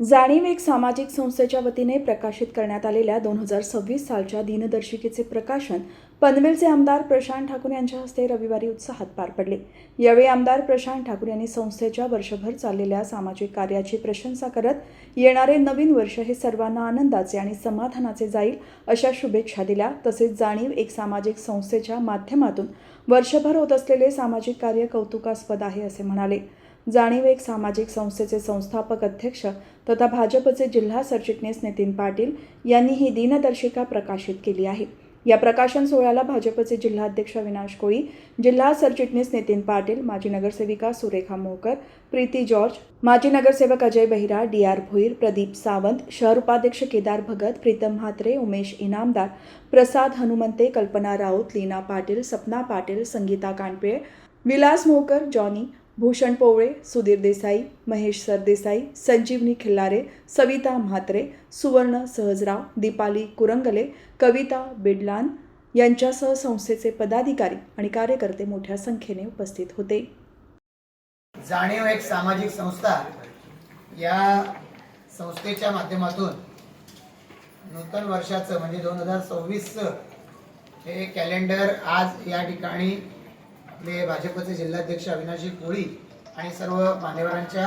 जाणीव एक सामाजिक संस्थेच्या वतीने प्रकाशित करण्यात आलेल्या दोन हजार सव्वीस सालच्या दिनदर्शिकेचे प्रकाशन पनवेलचे आमदार प्रशांत ठाकूर यांच्या हस्ते रविवारी उत्साहात पार पडले. यावेळी आमदार प्रशांत ठाकूर यांनी संस्थेच्या वर्षभर चाललेल्या सामाजिक कार्याची प्रशंसा करत येणारे नवीन वर्ष हे सर्वांना आनंदाचे आणि समाधानाचे जाईल अशा शुभेच्छा दिल्या. तसेच जाणीव एक सामाजिक संस्थेच्या माध्यमातून वर्षभर होत असलेले सामाजिक कार्य कौतुकास्पद आहे असे म्हणाले. जाणीव एक सामाजिक संस्थेचे संस्थापक अध्यक्ष तथा भाजपचे जिल्हा सरचिटणीस नितीन पाटील यांनी ही दिनदर्शिका प्रकाशित केली आहे. या प्रकाशन सोहळ्याला भाजपचे जिल्हाध्यक्ष अविनाश कोळी जिल्हा सरचिटणीस नितीन पाटील माजी नगरसेविका सुरेखा मोहकर प्रीती जॉर्ज माजी नगरसेवक अजय बहिरा डी आर भोईर प्रदीप सावंत शहर उपाध्यक्ष केदार भगत प्रीतम म्हात्रे उमेश इनामदार प्रसाद हनुमंते कल्पना राऊत लीना पाटील सपना पाटील संगीता कानपिळे विलास मोहकर जॉनी भूषण पोवळे सुधीर देसाई महेश सरदेसाई संजीवनी खिल्लारे सविता म्हात्रे सुवर्ण सहजराव दीपाली कुरंगले कविता बिडलान यांच्यासह संस्थेचे पदाधिकारी आणि कार्यकर्ते मोठ्या संख्येने उपस्थित होते. जाणीव एक सामाजिक संस्था या संस्थेच्या माध्यमातून नूतन वर्षाचं म्हणजे दोन हजार सव्वीसचं हे कॅलेंडर आज या ठिकाणी आपले भाजपचे जिल्हाध्यक्ष अविनाशी कोळी आणि सर्व मान्यवरांच्या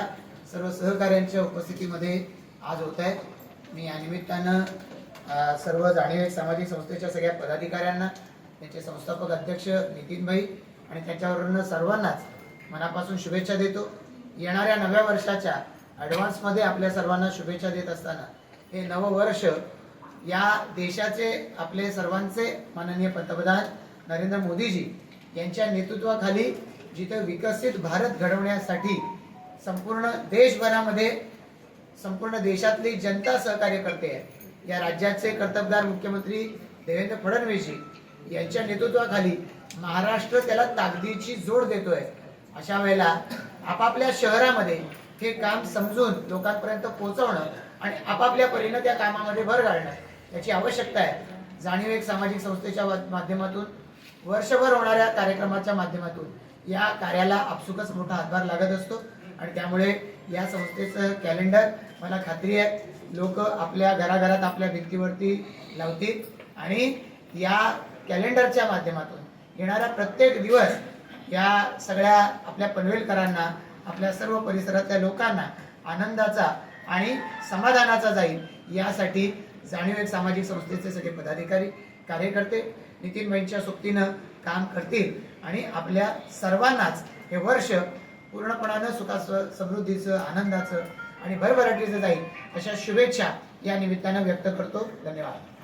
सर्व सहकाऱ्यांच्या उपस्थितीमध्ये आज होत आहे मी या निमित्तानं सर्व जाणीव सामाजिक संस्थेच्या सगळ्या पदाधिकाऱ्यांना त्यांचे संस्थापक अध्यक्ष नितीनभाई आणि त्याच्यावरून सर्वांनाच मनापासून शुभेच्छा देतो. येणाऱ्या नव्या वर्षाच्या ॲडव्हान्समध्ये आपल्या सर्वांना शुभेच्छा देत असताना हे नवं वर्ष या देशाचे आपले सर्वांचे माननीय पंतप्रधान नरेंद्र मोदीजी यांच्या नेतृत्वाखाली जिथं विकसित भारत घडवण्यासाठी संपूर्ण देशभरामध्ये संपूर्ण देशातली जनता सहकार्य करते. आहे या राज्याचे कर्तबदार मुख्यमंत्री देवेंद्र फडणवीसजी यांच्या नेतृत्वाखाली महाराष्ट्र त्याला ताकदीची जोड देतोय. अशा वेळेला आपापल्या शहरामध्ये हे काम समजून लोकांपर्यंत पोहोचवणं आणि आपापल्या परीनं त्या कामामध्ये भर घालणं याची आवश्यकता आहे. जाणीव एक सामाजिक संस्थेच्या माध्यमातून वर्षभर होणाऱ्या कार्यक्रमाच्या माध्यमातून या कार्याला आपसुकच मोठा हातभार लागत असतो. आणि त्यामुळे या संस्थेचं कॅलेंडर मला खात्री आहे लोक आपल्या घराघरात आपल्या भिंतीवरती लावतील. आणि या कॅलेंडरच्या माध्यमातून येणारा प्रत्येक दिवस या सगळ्या आपल्या पनवेलकरांना आपल्या सर्व परिसरातल्या लोकांना आनंदाचा आणि समाधानाचा जाईल यासाठी जाणीव एक सामाजिक संस्थेचे सगळे पदाधिकारी कार्यकर्ते नितीनबाईंच्या सोबतीनं काम करतील. आणि आपल्या सर्वांनाच हे वर्ष पूर्णपणानं सुखाचं समृद्धीचं आनंदाचं आणि भरभराटीचं जाईल अशा शुभेच्छा या निमित्तानं व्यक्त करतो. धन्यवाद.